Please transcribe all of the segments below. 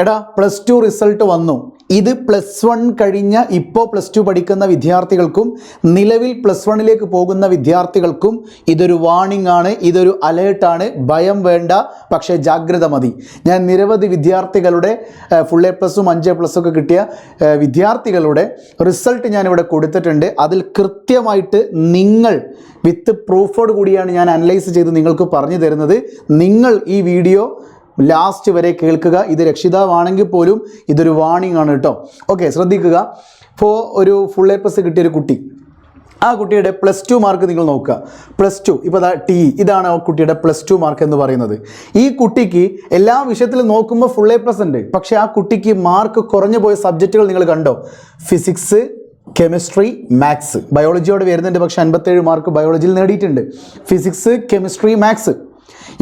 എടാ plus two result വന്നു. ഇത് പ്ലസ് വൺ കഴിഞ്ഞ ഇപ്പോൾ പ്ലസ് ടു പഠിക്കുന്ന വിദ്യാർത്ഥികൾക്കും നിലവിൽ പ്ലസ് വണ്ണിലേക്ക് പോകുന്ന വിദ്യാർത്ഥികൾക്കും ഇതൊരു വാണിംഗ് ആണ് ഇതൊരു അലേർട്ടാണ് ഭയം വേണ്ട പക്ഷേ ജാഗ്രത മതി. ഞാൻ നിരവധി വിദ്യാർത്ഥികളുടെ ഫുൾ എ പ്ലസും അഞ്ച് എ പ്ലസും ഒക്കെ കിട്ടിയ വിദ്യാർത്ഥികളുടെ റിസൾട്ട് ഞാനിവിടെ കൊടുത്തിട്ടുണ്ട്. അതിൽ കൃത്യമായിട്ട് നിങ്ങൾ വിത്ത് പ്രൂഫോട് കൂടിയാണ് ഞാൻ അനലൈസ് ചെയ്ത് നിങ്ങൾക്ക് പറഞ്ഞു തരുന്നത്. നിങ്ങൾ ഈ വീഡിയോ ലാസ്റ്റ് വരെ കേൾക്കുക. ഇത് രക്ഷിതാവാണെങ്കിൽ പോലും ഇതൊരു വാണിംഗ് ആണ് കേട്ടോ. ഓക്കെ ശ്രദ്ധിക്കുക. ഇപ്പോൾ ഒരു ഫുൾ എ പ്ലസ് കിട്ടിയൊരു കുട്ടി. ആ കുട്ടിയുടെ പ്ലസ് ടു മാർക്ക് നിങ്ങൾ നോക്കുക. പ്ലസ് ടു ഇപ്പോൾ അതാ ടി ഇതാണ് ആ കുട്ടിയുടെ പ്ലസ് ടു മാർക്ക് എന്ന് പറയുന്നത്. ഈ കുട്ടിക്ക് എല്ലാ വിഷയത്തിലും നോക്കുമ്പോൾ ഫുൾ എ പ്ലസ് ഉണ്ട്. പക്ഷേ ആ കുട്ടിക്ക് മാർക്ക് കുറഞ്ഞു പോയ സബ്ജക്റ്റുകൾ നിങ്ങൾ കണ്ടോ? ഫിസിക്സ് കെമിസ്ട്രി മാത്സ് ബയോളജിയോട് വരുന്നുണ്ട്. പക്ഷേ അൻപത്തേഴ് മാർക്ക് ബയോളജിയിൽ നേടിയിട്ടുണ്ട്. ഫിസിക്സ് കെമിസ്ട്രി മാത്സ്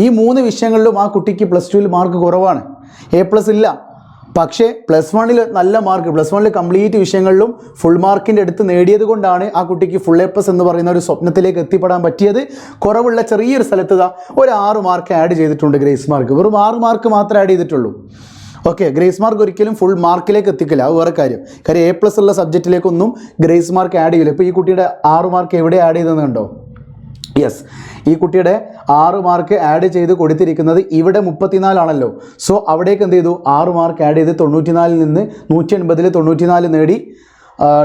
ഈ മൂന്ന് വിഷയങ്ങളിലും ആ കുട്ടിക്ക് പ്ലസ് ടുവിൽ മാർക്ക് കുറവാണ്. എ പ്ലസ് ഇല്ല. പക്ഷേ പ്ലസ് വണ്ണിൽ നല്ല മാർക്ക് പ്ലസ് വണ്ണിൽ കംപ്ലീറ്റ് വിഷയങ്ങളിലും ഫുൾ മാർക്കിന്റെ അടുത്ത് നേടിയത് കൊണ്ടാണ് ആ കുട്ടിക്ക് ഫുൾ എ പ്ലസ് എന്ന് പറയുന്ന ഒരു സ്വപ്നത്തിലേക്ക് എത്തിപ്പെടാൻ പറ്റിയത്. കുറവുള്ള ചെറിയൊരു സ്ഥലത്ത് ഒരു ആറ് മാർക്ക് ആഡ് ചെയ്തിട്ടുണ്ട് ഗ്രേസ് മാർക്ക് വെറും ആറ് മാർക്ക് മാത്രമേ ആഡ് ചെയ്തിട്ടുള്ളൂ. ഓക്കെ ഗ്രേസ് മാർക്ക് ഒരിക്കലും ഫുൾ മാർക്കിലേക്ക് എത്തിക്കില്ല. അത് വേറെ കാര്യം. കാര്യം എ പ്ലസ് ഉള്ള സബ്ജക്റ്റിലേക്കൊന്നും ഗ്രേസ് മാർക്ക് ആഡ് ചെയ്യില്ല. ഇപ്പോൾ ഈ കുട്ടിയുടെ ആറ് മാർക്ക് എവിടെ ആഡ് ചെയ്തതെന്നുണ്ടോ യെസ് ഈ കുട്ടിയുടെ ആറ് മാർക്ക് ആഡ് ചെയ്ത് കൊടുത്തിരിക്കുന്നത് ഇവിടെ മുപ്പത്തിനാലാണല്ലോ. സോ അവിടേക്ക് എന്ത് ചെയ്തു? ആറ് മാർക്ക് ആഡ് ചെയ്ത് തൊണ്ണൂറ്റിനാലിൽ നിന്ന് നൂറ്റി എൺപതിൽ തൊണ്ണൂറ്റിനാല് നേടി.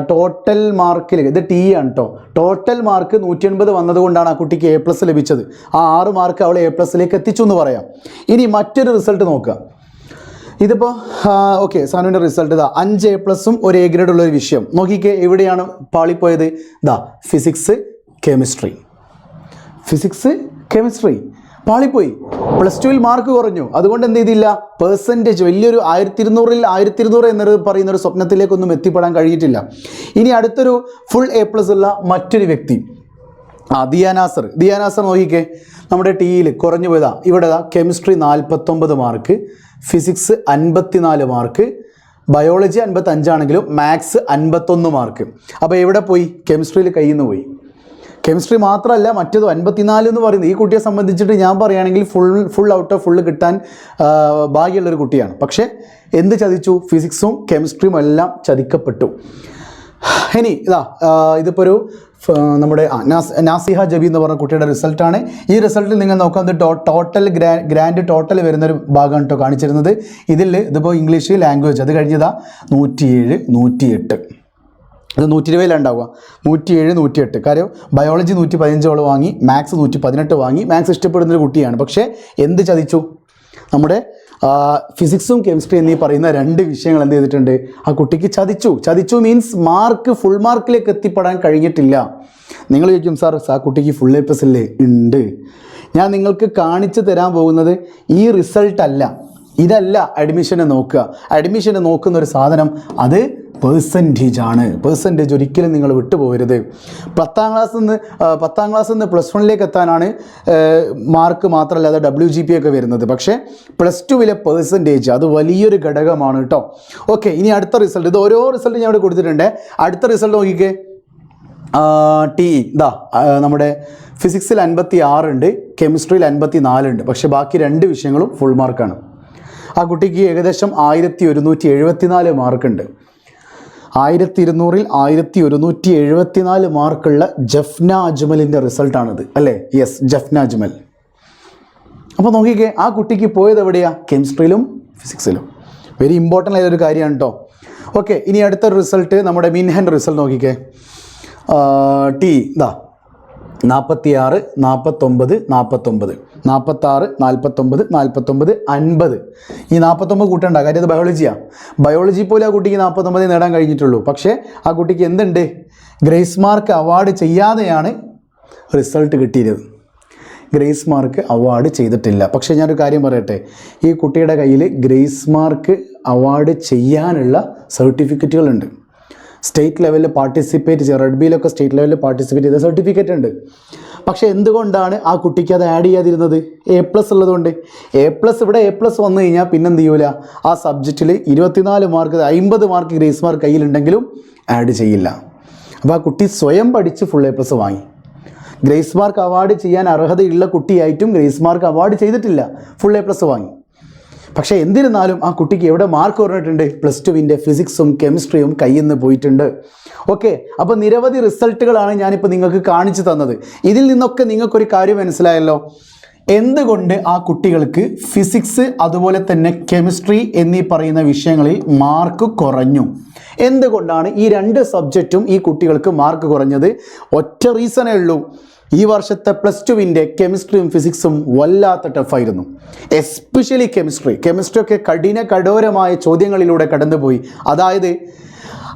ടോട്ടൽ മാർക്കിൽ ഇത് ടി ആണ് കേട്ടോ ടോട്ടൽ മാർക്ക് നൂറ്റി എൺപത് വന്നതുകൊണ്ടാണ് ആ കുട്ടിക്ക് എ പ്ലസ് ലഭിച്ചത്. ആ ആറ് മാർക്ക് അവൾ എ പ്ലസിലേക്ക് എത്തിച്ചു എന്ന് പറയാം. ഇനി മറ്റൊരു റിസൾട്ട് നോക്കുക. ഇതിപ്പോൾ ഓക്കെ സാനുവിന്റെ റിസൾട്ട് ഇതാ. അഞ്ച് എ പ്ലസും ഒരു എ ഗ്രേഡ് ഉള്ള ഒരു വിഷയം. നോക്കിക്കേ എവിടെയാണ് പാളിപ്പോയത്? ഇതാ ഫിസിക്സ് കെമിസ്ട്രി ഫിസിക്സ് കെമിസ്ട്രി. പാളിപ്പോയി. പ്ലസ് ടുവിൽ മാർക്ക് കുറഞ്ഞു. അതുകൊണ്ട് എന്ത് ചെയ്തില്ല? പേഴ്സന്റേജ് വലിയൊരു ആയിരത്തി ഇരുന്നൂറിൽ ആയിരത്തി ഇരുന്നൂറ് എന്നൊരു പറയുന്ന ഒരു സ്വപ്നത്തിലേക്കൊന്നും എത്തിപ്പെടാൻ കഴിഞ്ഞിട്ടില്ല. ഇനി അടുത്തൊരു ഫുൾ എ പ്ലസ് ഉള്ള മറ്റൊരു വ്യക്തി. ആ ദിയാനാസർ ദിയാനാസർ നോക്കിക്കേ. നമ്മുടെ ടിയിൽ കുറഞ്ഞു പോയതാ. ഇവിടെ കെമിസ്ട്രി നാൽപ്പത്തൊമ്പത് മാർക്ക് ഫിസിക്സ് അൻപത്തിനാല് മാർക്ക് ബയോളജി അൻപത്തഞ്ചാണെങ്കിലും മാത്സ് അൻപത്തൊന്ന് മാർക്ക്. അപ്പോൾ എവിടെ പോയി? കെമിസ്ട്രിയിൽ കയ്യിൽ നിന്ന് പോയി. കെമിസ്ട്രി മാത്രമല്ല മറ്റേത് അൻപത്തിനാല് എന്ന് പറയുന്നത്. ഈ കുട്ടിയെ സംബന്ധിച്ചിട്ട് ഞാൻ പറയുകയാണെങ്കിൽ full full out of full കിട്ടാൻ ഭാഗ്യമുള്ളൊരു കുട്ടിയാണ്. പക്ഷേ എന്ത് ചതിച്ചു? ഫിസിക്സും കെമിസ്ട്രിയും എല്ലാം ചതിക്കപ്പെട്ടു. ഇനി ഇതാ ഇതിപ്പോൾ ഒരു നമ്മുടെ നാസിഹ ജബി എന്ന് പറഞ്ഞ കുട്ടിയുടെ റിസൾട്ടാണ് ഈ റിസൾട്ടിൽ നിങ്ങൾ നോക്കാം ടോട്ടൽ ഗ്രാ ഗ്രാൻഡ് ടോട്ടൽ വരുന്നൊരു ഭാഗമാണ് കേട്ടോ കാണിച്ചിരുന്നത്. ഇതിൽ ഇതിപ്പോൾ ഇംഗ്ലീഷ് ലാംഗ്വേജ് അത് കഴിഞ്ഞതാ നൂറ്റിയേഴ് നൂറ്റിയെട്ട്. ഇത് നൂറ്റി ഇരുപതിലുണ്ടാവുക നൂറ്റി ഏഴ് നൂറ്റി എട്ട് കാര്യം ബയോളജി നൂറ്റി പതിനഞ്ചോളം വാങ്ങി മാത്സ് നൂറ്റി പതിനെട്ട് വാങ്ങി മാത്സ് ഇഷ്ടപ്പെടുന്നൊരു കുട്ടിയാണ്. പക്ഷേ എന്ത് ചതിച്ചു? നമ്മുടെ ഫിസിക്സും കെമിസ്ട്രി എന്നീ പറയുന്ന രണ്ട് വിഷയങ്ങൾ എന്ത് ചെയ്തിട്ടുണ്ട്? ആ കുട്ടിക്ക് ചതിച്ചു. ചതിച്ചു മീൻസ് മാർക്ക് ഫുൾ മാർക്കിലേക്ക് എത്തിപ്പെടാൻ കഴിഞ്ഞിട്ടില്ല. നിങ്ങൾ ചോദിക്കും സാർ ആ കുട്ടിക്ക് ഫുൾ എ പ്ലസ് അല്ലേ? ഉണ്ട്. ഞാൻ നിങ്ങൾക്ക് കാണിച്ചു തരാൻ പോകുന്നത് ഈ റിസൾട്ട് അല്ല. ഇതല്ല അഡ്മിഷനെ നോക്കുക. അഡ്മിഷനെ നോക്കുന്ന ഒരു സാധനം അത് പേഴ്സന്റേജ് ആണ്. പേഴ്സന്റേജ് ഒരിക്കലും നിങ്ങൾ വിട്ടുപോകരുത്. പത്താം ക്ലാസ്സിൽ നിന്ന് പത്താം ക്ലാസ്സിൽ നിന്ന് പ്ലസ് വണ്ണിലേക്ക് എത്താനാണ് മാർക്ക് മാത്രമല്ലാതെ ഡബ്ല്യു ജി പി ഒക്കെ വരുന്നത്. പക്ഷേ പ്ലസ് ടുവിലെ പേഴ്സന്റേജ് അത് വലിയൊരു ഘടകമാണ് കേട്ടോ ഓക്കെ ഇനി അടുത്ത റിസൾട്ട് ഇത് ഓരോ റിസൾട്ട് ഞാൻ ഇവിടെ കൊടുത്തിട്ടുണ്ട്. അടുത്ത റിസൾട്ട് നോക്കിക്കേ. ടി ഇതാ നമ്മുടെ ഫിസിക്സിൽ അൻപത്തി ആറുണ്ട് കെമിസ്ട്രിയിൽ അൻപത്തി നാലുണ്ട് പക്ഷേ ബാക്കി രണ്ട് വിഷയങ്ങളും ഫുൾ മാർക്കാണ് ആ കുട്ടിക്ക് ഏകദേശം ആയിരത്തി ഒരുന്നൂറ്റി എഴുപത്തിനാല് മാർക്കുണ്ട് ആയിരത്തി ഇരുന്നൂറിൽ ആയിരത്തി ഒരുന്നൂറ്റി എഴുപത്തിനാല് മാർക്കുള്ള ജഫ്ന അജ്മലിന്റെ റിസൾട്ടാണിത്. അല്ലേ? യെസ് ജഫ്ന അജ്മൽ. അപ്പോൾ നോക്കിക്കേ ആ കുട്ടിക്ക് പോയത് എവിടെയാ? കെമിസ്ട്രിയിലും ഫിസിക്സിലും. വെരി ഇമ്പോർട്ടന്റ് ആയ ഒരു കാര്യമാണ് കേട്ടോ ഓക്കെ ഇനി അടുത്ത റിസൾട്ട് നമ്മുടെ മിൻഹൻ റിസൾട്ട് നോക്കിക്കേ. ടി ഇതാ നാൽപ്പത്തി ആറ് നാൽപ്പത്തൊമ്പത് നാൽപ്പത്തൊമ്പത് നാൽപ്പത്താറ് നാൽപ്പത്തൊമ്പത് നാൽപ്പത്തൊമ്പത് അൻപത്. ഈ നാൽപ്പത്തൊമ്പത് കൂട്ടണ്ട കാര്യം അത് ബയോളജിയാണ് ബയോളജി പോലും ആ കുട്ടിക്ക് നാൽപ്പത്തൊമ്പത് നേടാൻ കഴിഞ്ഞിട്ടുള്ളൂ. പക്ഷേ ആ കുട്ടിക്ക് എന്തുണ്ട്? ഗ്രേസ് മാർക്ക് അവാർഡ് ചെയ്യാതെയാണ് റിസൾട്ട് കിട്ടിയത് ഗ്രേസ് മാർക്ക് അവാർഡ് ചെയ്തിട്ടില്ല. പക്ഷേ ഞാനൊരു കാര്യം പറയട്ടെ. ഈ കുട്ടിയുടെ കയ്യിൽ ഗ്രേസ് മാർക്ക് അവാർഡ് ചെയ്യാനുള്ള സർട്ടിഫിക്കറ്റുകളുണ്ട് സ്റ്റേറ്റ് ലെവലിൽ പാർട്ടിസിപ്പേറ്റ് ചെയ്യുക റെഡ്ബിയിലൊക്കെ സ്റ്റേറ്റ് ലെവലിൽ പാർട്ടിസിപ്പേറ്റ് ചെയ്ത സർട്ടിഫിക്കറ്റ് ഉണ്ട്. പക്ഷേ എന്തുകൊണ്ടാണ് ആ കുട്ടിക്ക് അത് ആഡ് ചെയ്യാതിരുന്നത്? എ പ്ലസ് ഉള്ളതുകൊണ്ട്. എ പ്ലസ് ഇവിടെ എ പ്ലസ് വന്നു കഴിഞ്ഞാൽ പിന്നെന്ത് ചെയ്യൂല? ആ സബ്ജക്റ്റിൽ ഇരുപത്തിനാല് മാർക്ക് അമ്പത് മാർക്ക് ഗ്രേസ് മാർക്ക് കയ്യിലുണ്ടെങ്കിലും ആഡ് ചെയ്യില്ല. അപ്പോൾ ആ കുട്ടി സ്വയം പഠിച്ച് ഫുൾ എ പ്ലസ് വാങ്ങി. ഗ്രേസ് മാർക്ക് അവാർഡ് ചെയ്യാൻ അർഹതയുള്ള കുട്ടിയായിട്ടും ഗ്രേസ് മാർക്ക് അവാർഡ് ചെയ്തിട്ടില്ല. ഫുൾ എ പ്ലസ് വാങ്ങി. പക്ഷേ എന്നിരുന്നാലും ആ കുട്ടിക്ക് എവിടെ മാർക്ക് കുറഞ്ഞിട്ടുണ്ട് പ്ലസ് ടുവിന്റെ ഫിസിക്സും കെമിസ്ട്രിയും കയ്യിൽ നിന്ന് പോയിട്ടുണ്ട്. ഓക്കെ അപ്പോൾ നിരവധി റിസൾട്ടുകളാണ് ഞാനിപ്പോൾ നിങ്ങൾക്ക് കാണിച്ചു തന്നത്. ഇതിൽ നിന്നൊക്കെ നിങ്ങൾക്കൊരു കാര്യം മനസ്സിലായല്ലോ. എന്തുകൊണ്ട് ആ കുട്ടികൾക്ക് ഫിസിക്സ് അതുപോലെ തന്നെ കെമിസ്ട്രി എന്നീ പറയുന്ന വിഷയങ്ങളിൽ മാർക്ക് കുറഞ്ഞു? എന്തുകൊണ്ടാണ് ഈ രണ്ട് സബ്ജക്റ്റും ഈ കുട്ടികൾക്ക് മാർക്ക് കുറഞ്ഞത്? ഒറ്റ റീസണേ ഉള്ളൂ. ഈ വർഷത്തെ പ്ലസ് ടുവിന്റെ കെമിസ്ട്രിയും ഫിസിക്സും വല്ലാത്ത ടഫായിരുന്നു എസ്പെഷ്യലി കെമിസ്ട്രി കെമിസ്ട്രി ഒക്കെ കഠിന കഠോരമായ ചോദ്യങ്ങളിലൂടെ കടന്നുപോയി. അതായത്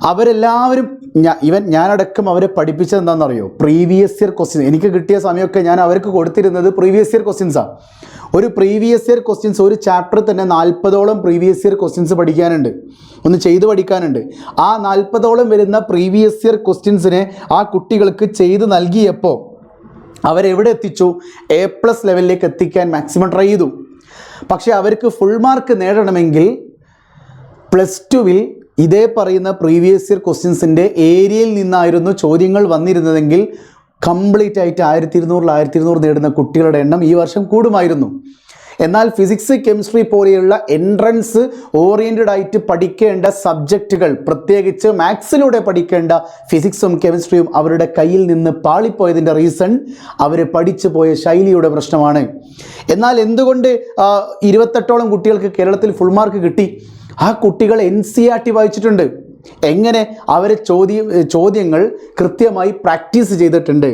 അവരെല്ലാവരും ഞാ ഇവൻ ഞാനടക്കം അവരെ പഠിപ്പിച്ചത് എന്താണെന്നറിയോ? പ്രീവിയസ് ഇയർ ക്വസ്റ്റ്യൻ എനിക്ക് കിട്ടിയ സമയമൊക്കെ ഞാൻ അവർക്ക് കൊടുത്തിരുന്നത് പ്രീവിയസ് ഇയർ ക്വസ്റ്റ്യൻസാണ് ഒരു പ്രീവിയസ് ഇയർ ക്വസ്റ്റ്യൻസ് ഒരു ചാപ്റ്ററിൽ തന്നെ നാൽപ്പതോളം പ്രീവിയസ് ഇയർ ക്വസ്റ്റ്യൻസ് പഠിക്കാനുണ്ട്. ഒന്ന് ചെയ്തു പഠിക്കാനുണ്ട്. ആ നാൽപ്പതോളം വരുന്ന പ്രീവിയസ് ഇയർ ക്വസ്റ്റ്യൻസിനെ ആ കുട്ടികൾക്ക് ചെയ്ത് നൽകിയപ്പോൾ അവരെവിടെ എത്തിച്ചു? എ പ്ലസ് ലെവലിലേക്ക് എത്തിക്കാൻ മാക്സിമം ട്രൈ ചെയ്തു. പക്ഷേ അവർക്ക് ഫുൾ മാർക്ക് നേടണമെങ്കിൽ പ്ലസ് ടുവിൽ ഇതേ പറയുന്ന പ്രീവിയസ് ഇയർ ക്വസ്റ്റ്യൻസിന്റെ ഏരിയയിൽ നിന്നായിരുന്നു ചോദ്യങ്ങൾ വന്നിരുന്നതെങ്കിൽ കംപ്ലീറ്റ് ആയിട്ട് ആയിരത്തി ഇരുന്നൂറിൽ ആയിരത്തി ഇരുന്നൂറ് നേടുന്ന കുട്ടികളുടെ എണ്ണം ഈ വർഷം കൂടുമായിരുന്നു. എന്നാൽ ഫിസിക്സ് കെമിസ്ട്രി പോലെയുള്ള എൻട്രൻസ് ഓറിയന്റഡ് ആയിട്ട് പഠിക്കേണ്ട സബ്ജക്റ്റുകൾ പ്രത്യേകിച്ച് മാത്സിലൂടെ പഠിക്കേണ്ട ഫിസിക്സും കെമിസ്ട്രിയും അവരുടെ കയ്യിൽ നിന്ന് പാളിപ്പോയതിന്റെ റീസൺ അവർ പഠിച്ചു പോയ ശൈലിയുടെ പ്രശ്നമാണ്. എന്നാൽ എന്തുകൊണ്ട് ഇരുപത്തെട്ടോളം കുട്ടികൾക്ക് കേരളത്തിൽ ഫുൾ മാർക്ക് കിട്ടി? ആ കുട്ടികൾ എൻ സി ആർ ടി വായിച്ചിട്ടുണ്ട്. എങ്ങനെ അവരെ ചോദ്യം ചോദ്യങ്ങൾ കൃത്യമായി പ്രാക്ടീസ് ചെയ്തിട്ടുണ്ട്?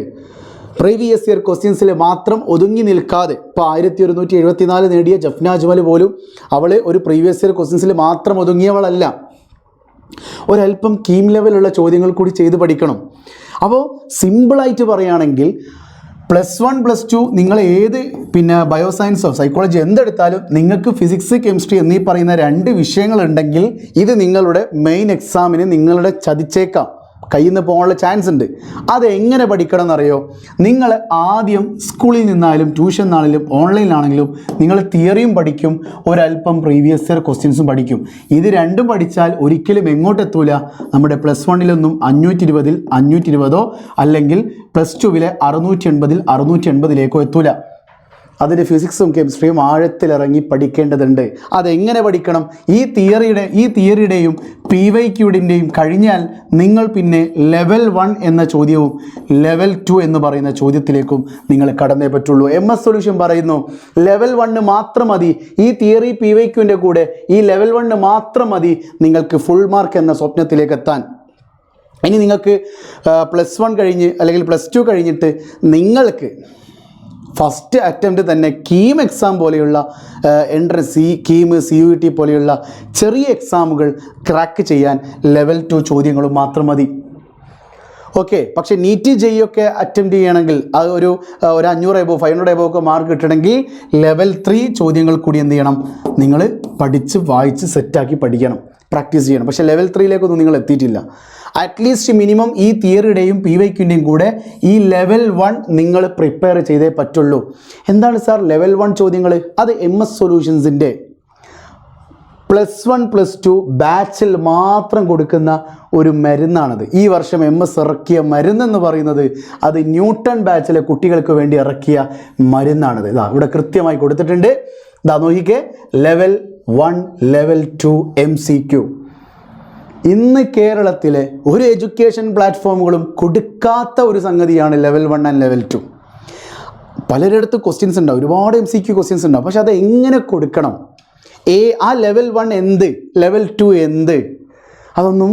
പ്രീവിയസ് ഇയർ ക്വസ്റ്റ്യൻസിൽ മാത്രം ഒതുങ്ങി നിൽക്കാതെ ഇപ്പോൾ ആയിരത്തി ഒരുന്നൂറ്റി എഴുപത്തിനാല് നേടിയ ജഫ്ന അജ്മൽ പോലും അവൾ ഒരു പ്രീവിയസ് ഇയർ ക്വസ്റ്റ്യൻസിൽ മാത്രം ഒതുങ്ങിയവളല്ല. ഒരല്പം കീം ലെവലുള്ള ചോദ്യങ്ങൾ കൂടി ചെയ്ത് പഠിക്കണം. അപ്പോൾ സിമ്പിളായിട്ട് പറയുകയാണെങ്കിൽ പ്ലസ് വൺ പ്ലസ് ടു നിങ്ങൾ ഏത് പിന്നെ ബയോ ബയോസയൻസോ സൈക്കോളജി എന്തെടുത്താലും നിങ്ങൾക്ക് ഫിസിക്സ് കെമിസ്ട്രി എന്നീ പറയുന്ന രണ്ട് വിഷയങ്ങളുണ്ടെങ്കിൽ ഇത് നിങ്ങളുടെ മെയിൻ എക്സാമിന് നിങ്ങളുടെ ചതിച്ചേക്കാം. കയ്യിൽ നിന്ന് പോകാനുള്ള ചാൻസ് ഉണ്ട്. അത് എങ്ങനെ പഠിക്കണം എന്നറിയോ നിങ്ങൾ ആദ്യം സ്കൂളിൽ നിന്നായാലും ട്യൂഷൻ നിന്നാണെങ്കിലും ഓൺലൈനിലാണെങ്കിലും നിങ്ങൾ തിയറിയും പഠിക്കും ഒരല്പം പ്രീവിയസ് ഇയർ ക്വസ്റ്റ്യൻസും പഠിക്കും. ഇത് രണ്ടും പഠിച്ചാൽ ഒരിക്കലും എങ്ങോട്ട് എത്തൂല? നമ്മുടെ പ്ലസ് വണ്ണിലൊന്നും അഞ്ഞൂറ്റി ഇരുപതിൽ അഞ്ഞൂറ്റി ഇരുപതോ അല്ലെങ്കിൽ പ്ലസ് ടുവിലെ അറുന്നൂറ്റി എൺപതിൽ അറുന്നൂറ്റി എൺപതിലേക്കോ എത്തൂല. അതിന് ഫിസിക്സും കെമിസ്ട്രിയും ആഴത്തിലിറങ്ങി പഠിക്കേണ്ടതുണ്ട്. അതെങ്ങനെ പഠിക്കണം? ഈ തിയറിയുടെ ഈ തിയറിയുടെയും പി വൈ ക്യൂഡിന്റെയും കഴിഞ്ഞാൽ നിങ്ങൾ പിന്നെ ലെവൽ വൺ എന്ന ചോദ്യവും ലെവൽ ടു എന്ന് പറയുന്ന ചോദ്യത്തിലേക്കും നിങ്ങൾ കടന്നേ പറ്റുള്ളൂ. എം എസ് സൊല്യൂഷൻ പറയുന്നു ലെവൽ വണ്ണ് മാത്രം മതി. ഈ തിയറി പി വൈ ക്യൂവിന്റെ കൂടെ ഈ ലെവൽ വണ്ണ് മാത്രം മതി നിങ്ങൾക്ക് ഫുൾ മാർക്ക് എന്ന സ്വപ്നത്തിലേക്ക് എത്താൻ. ഇനി നിങ്ങൾക്ക് പ്ലസ് വൺ കഴിഞ്ഞ് അല്ലെങ്കിൽ പ്ലസ് ടു കഴിഞ്ഞിട്ട് നിങ്ങൾക്ക് ഫസ്റ്റ് അറ്റംപ്റ്റ് തന്നെ കീം എക്സാം പോലെയുള്ള entrance C KEAM C U T പോലെയുള്ള ചെറിയ എക്സാമുകൾ ക്രാക്ക് ചെയ്യാൻ ലെവൽ ടു ചോദ്യങ്ങളും മാത്രം മതി. ഓക്കെ പക്ഷേ നീറ്റ് ജെയ്യൊക്കെ അറ്റംപ്റ്റ് ചെയ്യണമെങ്കിൽ അത് ഒരു ഒരു അഞ്ഞൂറ് എബോ ഫൈവ് ഹൺഡ്രഡ് എബോ ഒക്കെ മാർക്ക് കിട്ടണമെങ്കിൽ ലെവൽ ത്രീ ചോദ്യങ്ങൾ കൂടി എന്ത് ചെയ്യണം? നിങ്ങൾ പഠിച്ച് വായിച്ച് സെറ്റാക്കി പഠിക്കണം. പ്രാക്ടീസ് ചെയ്യണം. പക്ഷേ ലെവൽ ത്രീയിലേക്കൊന്നും നിങ്ങൾ എത്തിയിട്ടില്ല. അറ്റ്ലീസ്റ്റ് മിനിമം ഈ തിയറിയുടെയും പി വൈക്കിന്റെയും കൂടെ ഈ ലെവൽ വൺ നിങ്ങൾ പ്രിപ്പയർ ചെയ്തേ പറ്റുള്ളൂ. എന്താണ് സാർ ലെവൽ വൺ ചോദ്യങ്ങൾ അത് എം എസ് സൊല്യൂഷൻസിന്റെ പ്ലസ് വൺ പ്ലസ് ടു ബാച്ചിൽ മാത്രം കൊടുക്കുന്ന ഒരു മരുന്നാണത്. ഈ വർഷം എം എസ് ഇറക്കിയ മരുന്നെന്ന് പറയുന്നത് അത് ന്യൂട്ടൺ ബാച്ചിലെ കുട്ടികൾക്ക് വേണ്ടി ഇറക്കിയ മരുന്നാണത്. ഇതാ ഇവിടെ കൃത്യമായി കൊടുത്തിട്ടുണ്ട്. ഇതാ നോക്കിക്കേ. Level one level two M C Q ഇന്ന് കേരളത്തിലെ ഒരു എഡ്യൂക്കേഷൻ പ്ലാറ്റ്ഫോമുകളും കൊടുക്കാത്ത ഒരു സംഗതിയാണ് level one and level two പലരിടത്ത് questions ഉണ്ടാവും. ഒരുപാട് എം സി ക്യു ക്വസ്റ്റ്യൻസ് ഉണ്ടാവും. പക്ഷെ അത് എങ്ങനെ കൊടുക്കണം? ഏ ആ ലെവൽ വൺ എന്ത്? ലെവൽ ടു എന്ത്? അതൊന്നും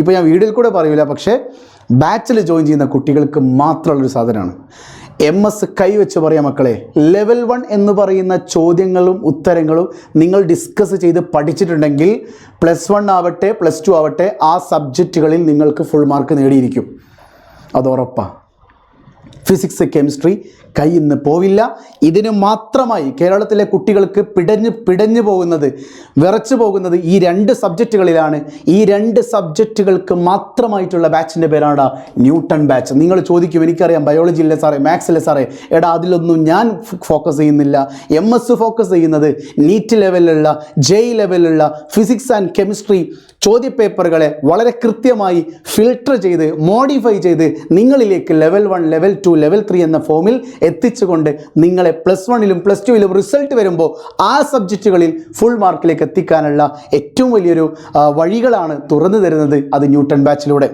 ഇപ്പോൾ ഞാൻ വീഡിയോയിൽ കൂടെ പറയൂല പക്ഷേ ബാച്ചിൽ ജോയിൻ ചെയ്യുന്ന കുട്ടികൾക്ക് മാത്രമുള്ളൊരു സാധനമാണ്. എം എസ് കൈവച്ച് പറയാം മക്കളെ ലെവൽ വൺ എന്ന് പറയുന്ന ചോദ്യങ്ങളും ഉത്തരങ്ങളും നിങ്ങൾ ഡിസ്കസ് ചെയ്ത് പഠിച്ചിട്ടുണ്ടെങ്കിൽ പ്ലസ് വൺ ആവട്ടെ പ്ലസ് ടു ആവട്ടെ ആ സബ്ജക്റ്റുകളിൽ നിങ്ങൾക്ക് ഫുൾ മാർക്ക് നേടിയിരിക്കും. അത് ഉറപ്പാണ് ഫിസിക്സ് കെമിസ്ട്രി കയ്യിൽ പോവില്ല. ഇതിന് മാത്രമായി കേരളത്തിലെ കുട്ടികൾക്ക് പിടഞ്ഞ് പിടഞ്ഞു പോകുന്നത് വിറച്ചു പോകുന്നത് ഈ രണ്ട് സബ്ജക്റ്റുകളിലാണ്. ഈ രണ്ട് സബ്ജക്റ്റുകൾക്ക് മാത്രമായിട്ടുള്ള ബാച്ചിന്റെ പേരാണ് ന്യൂട്ടൺ ബാച്ച്. നിങ്ങൾ ചോദിക്കും എനിക്കറിയാം ബയോളജി ഇല്ല സാറേ മാത്സ് ഇല്ല സാറേ? എടാ അതിലൊന്നും ഞാൻ ഫോക്കസ് ചെയ്യുന്നില്ല. എം എസ് ഫോക്കസ് ചെയ്യുന്നത് നീറ്റ് ലെവലിലുള്ള ജെ ലെവലിലുള്ള ഫിസിക്സ് ആൻഡ് കെമിസ്ട്രി ചോദ്യപേപ്പറുകളെ വളരെ കൃത്യമായി ഫിൽട്ടർ ചെയ്ത് മോഡിഫൈ ചെയ്ത് നിങ്ങളിലേക്ക് level one level two level three എന്ന ഫോമിൽ എത്തിച്ചുകൊണ്ട് നിങ്ങളെ പ്ലസ് വണ്ണിലും പ്ലസ് ടുവിലും റിസൾട്ട് വരുമ്പോൾ ആ സബ്ജക്റ്റുകളിൽ ഫുൾ മാർക്കിലേക്ക് എത്തിക്കാനുള്ള ഏറ്റവും വലിയൊരു വഴികളാണ് തുറന്നു തരുന്നത് അത് ന്യൂട്ടൺ ബാച്ചിലൂടെ.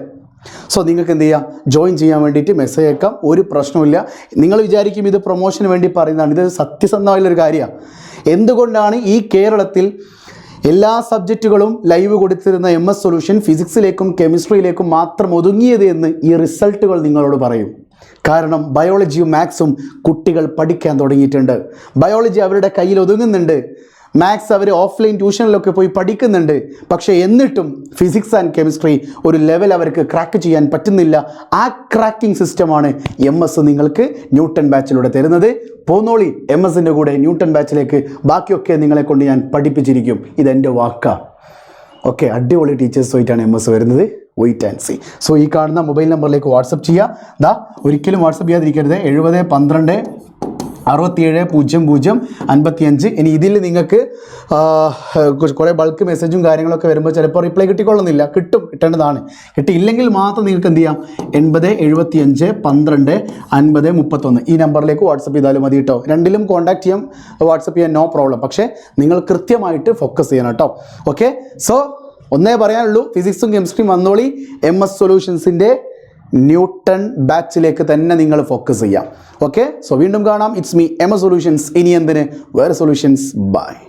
സോ നിങ്ങൾക്ക് എന്ത് ചെയ്യാം? ജോയിൻ ചെയ്യാൻ വേണ്ടിയിട്ട് മെസ്സേജ് അയക്കാം. ഒരു പ്രശ്നമില്ല നിങ്ങൾ വിചാരിക്കും ഇത് പ്രൊമോഷന് വേണ്ടി പറയുന്നതാണ്. ഇത് സത്യസന്ധമായുള്ളൊരു കാര്യമാണ്. എന്തുകൊണ്ടാണ് ഈ കേരളത്തിൽ എല്ലാ സബ്ജക്റ്റുകളും ലൈവ് കൊടുത്തിരുന്ന എം എസ് സൊല്യൂഷൻ ഫിസിക്സിലേക്കും കെമിസ്ട്രിയിലേക്കും മാത്രം ഒതുങ്ങിയത് എന്ന് ഈ റിസൾട്ടുകൾ നിങ്ങളോട് പറയും? കാരണം ബയോളജിയും മാത്സും കുട്ടികൾ പഠിക്കാൻ തുടങ്ങിയിട്ടുണ്ട്. ബയോളജി അവരുടെ കയ്യിൽ ഒതുങ്ങുന്നുണ്ട്. മാത്സ് അവർ ഓഫ്ലൈൻ ട്യൂഷനിലൊക്കെ പോയി പഠിക്കുന്നുണ്ട്. പക്ഷേ എന്നിട്ടും ഫിസിക്സ് ആൻഡ് കെമിസ്ട്രി ഒരു ലെവൽ അവർക്ക് ക്രാക്ക് ചെയ്യാൻ പറ്റുന്നില്ല. ആ ക്രാക്കിംഗ് സിസ്റ്റമാണ് എം എസ് നിങ്ങൾക്ക് ന്യൂട്ടൺ ബാച്ചിലൂടെ തരുന്നത്. പോന്നോളി എം എസിന്റെ കൂടെ ന്യൂട്ടൺ ബാച്ചിലേക്ക് ബാക്കിയൊക്കെ നിങ്ങളെ കൊണ്ട് ഞാൻ പഠിപ്പിച്ചിരിക്കും. ഇതെന്റെ വാക്കാണ് ഓക്കെ അടിപൊളി ടീച്ചേഴ്സുമായിട്ടാണ് എം എസ് വരുന്നത്. വെയിറ്റ് ആൻഡ് സി സോ ഈ കാണുന്ന മൊബൈൽ നമ്പറിലേക്ക് വാട്സപ്പ് ചെയ്യുക. ദാ ഒരിക്കലും വാട്സപ്പ് ചെയ്യാതിരിക്കരുത്. എഴുപത് പന്ത്രണ്ട് അറുപത്തിയേഴ് പൂജ്യം പൂജ്യം അൻപത്തിയഞ്ച്. ഇനി ഇതിൽ നിങ്ങൾക്ക് കുറേ ബൾക്ക് മെസ്സേജും കാര്യങ്ങളൊക്കെ വരുമ്പോൾ ചിലപ്പോൾ റിപ്ലൈ കിട്ടിക്കൊള്ളുന്നില്ല. കിട്ടും കിട്ടേണ്ടതാണ്. കിട്ടിയില്ലെങ്കിൽ മാത്രം നിങ്ങൾക്ക് എന്ത് ചെയ്യാം? എൺപത് എഴുപത്തിയഞ്ച് പന്ത്രണ്ട് അൻപത് മുപ്പത്തൊന്ന്. ഈ നമ്പറിലേക്ക് വാട്സപ്പ് ചെയ്താലും മതി കേട്ടോ രണ്ടിലും കോൺടാക്ട് ചെയ്യാം. വാട്സപ്പ് ചെയ്യാൻ നോ പ്രോബ്ലം പക്ഷേ നിങ്ങൾ കൃത്യമായിട്ട് ഫോക്കസ് ചെയ്യണം കേട്ടോ ഓക്കെ സോ ഒന്നേ പറയാനുള്ളൂ ഫിസിക്സും കെമിസ്ട്രിയും വന്നോളി. എം എസ് സൊല്യൂഷൻസിന്റെ ന്യൂട്ടൺ ബാച്ചിലേക്ക് തന്നെ നിങ്ങൾ ഫോക്കസ് ചെയ്യാം. ഓക്കെ സോ വീണ്ടും കാണാം. It's me M S solutions ഇനി എന്തിന്? വേറെ സൊല്യൂഷൻസ് ബൈ